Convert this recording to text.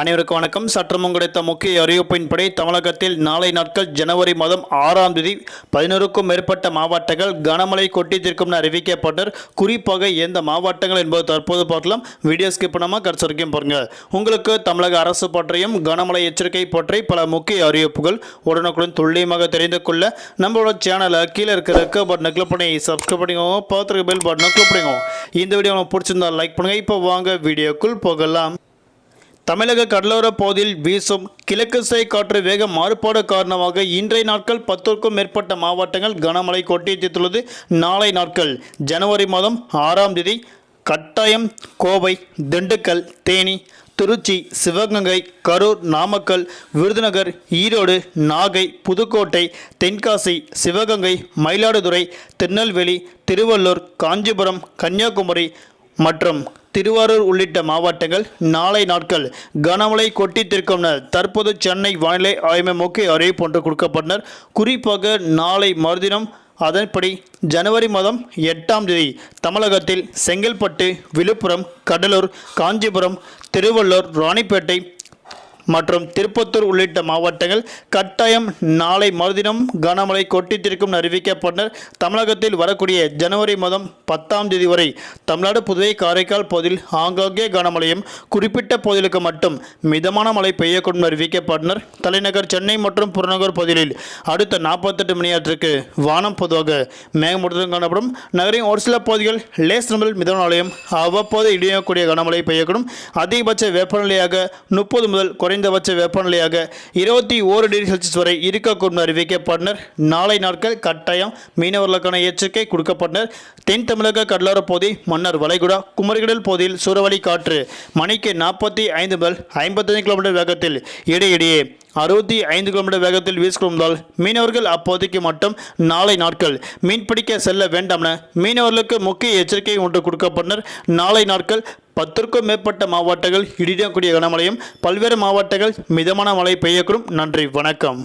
அனைவருக்கும் வணக்கம். சற்றம் கிடைத்த முக்கிய அறிவிப்பின்படி தமிழகத்தில் நாளை நாட்கள் ஜனவரி மாதம் ஆறாம் தேதி பதினோருக்கும் மேற்பட்ட மாவட்டங்கள் கனமழை கொட்டி என அறிவிக்கப்பட்டார் குறிப்பாக எந்த மாவட்டங்கள் என்பது தற்போது பார்க்கலாம். வீடியோ ஸ்கிப் பண்ணாமல் கடைசி வரைக்கும் பாருங்க. உங்களுக்கு தமிழக அரசு பற்றியும் கனமழை எச்சரிக்கை பற்றி பல முக்கிய அறிவிப்புகள் உடனுக்குடன் துல்லியமாக தெரிந்து கொள்ள நம்மளோட சேனலை கீழே இருக்கிற ரெக்க பட்டனை கிளிக் பண்ணி சப்ஸ்கிரைப் பண்ணிக்கோங்க பார்த்துருக்க பெல் பட்டனை கிளிக் பண்ணிக்கோங்க இந்த வீடியோ உங்களுக்கு பிடிச்சிருந்தா லைக் பண்ணுங்கள் இப்போ வாங்க வீடியோக்குள் போகலாம். தமிழக கடலோர பகுதியில் வீசும் கிழக்கு சை காற்று வேக மாறுபாடு காரணமாக இன்றைய நாட்கள் பத்திற்கும் மேற்பட்ட மாவட்டங்கள் கனமழை கொட்டி தீர்த்துள்ளது நாளை நாட்கள் ஜனவரி மாதம் ஆறாம் தேதி கட்டாயம் கோவை திண்டுக்கல் தேனி திருச்சி சிவகங்கை கரூர் நாமக்கல் விருதுநகர் ஈரோடு நாகை புதுக்கோட்டை தென்காசி சிவகங்கை மயிலாடுதுறை திருநெல்வேலி திருவள்ளூர் காஞ்சிபுரம் கன்னியாகுமரி மற்றும் திருவாரூர் உள்ளிட்ட மாவட்டங்கள் நாளை நாட்கள் கனமழை கொட்டி என தற்போது சென்னை வானிலை ஆய்வு முக்கிய அறிவிப்பு ஒன்று கொடுக்கப்பட்டனர். குறிப்பாக நாளை மறுதினம் அதன்படி ஜனவரி மாதம் எட்டாம் தேதி தமிழகத்தில் செங்கல்பட்டு விழுப்புரம் கடலூர் காஞ்சிபுரம் திருவள்ளூர் ராணிப்பேட்டை மற்றும் திருப்பத்தூர் உள்ளிட்ட மாவட்டங்கள் கட்டாயம் நாளை மறுதினம் கனமழை கொட்டித்திருக்கும் அறிவிக்கப்பட்டனர் தமிழகத்தில் வரக்கூடிய ஜனவரி மாதம் பத்தாம் தேதி வரை தமிழ்நாடு புதுவை காரைக்கால் பகுதியில் ஆங்காங்கே கனமழையும் குறிப்பிட்ட பகுதிகளுக்கு மட்டும் மிதமான மழை பெய்யக்கூடும் அறிவிக்கப்பட்டனர். தலைநகர் சென்னை மற்றும் புறநகர் பகுதிகளில் அடுத்த நாற்பத்தெட்டு மணி நேரத்திற்கு வானம் பொதுவாக மேகமூட்டத்துடன் காணப்படும். நகரின் ஒரு சில பகுதிகள் லேஸ் நம்பரில் மிதமான மழையும் அவ்வப்போது இடியக்கூடிய கனமழை பெய்யக்கூடும். அதிகபட்ச வெப்பநிலையாக முப்பது முதல் குறை குறைந்தபட்ச வெப்பநிலையாக இருபத்தி ஓரு டிகிரி செல்சியஸ் வரை இருக்கக்கூடும் அறிவிக்கப்பட்டனர். நாளை நாட்கள் கட்டாயம் மீனவர்களுக்கான எச்சரிக்கை கொடுக்கப்பட்டனர். தென் தமிழக கடலோர பகுதி மன்னர் வளைகுடா குமரிகடல் பகுதியில் சூறாவளி காற்று மணிக்கு நாற்பத்தி ஐந்து முதல் ஐம்பத்தைந்து கிலோமீட்டர் வேகத்தில் இடையிடையே அறுபத்தி ஐந்து கிலோமீட்டர் வேகத்தில் வீசிக்கொண்டால் மீனவர்கள் அப்போதைக்கு மட்டும் நாளை நாட்கள் மீன்பிடிக்க செல்ல வேண்டாம் என மீனவர்களுக்கு முக்கிய எச்சரிக்கை ஒன்று கொடுக்கப்பட்டனர். நாளை நாட்கள் பத்திற்கும் மேற்பட்ட மாவட்டங்கள் இடிடக்கூடிய கனமழையும் பல்வேறு மாவட்டங்கள் மிதமான மழை பெய்யக்கூடும். நன்றி வணக்கம்.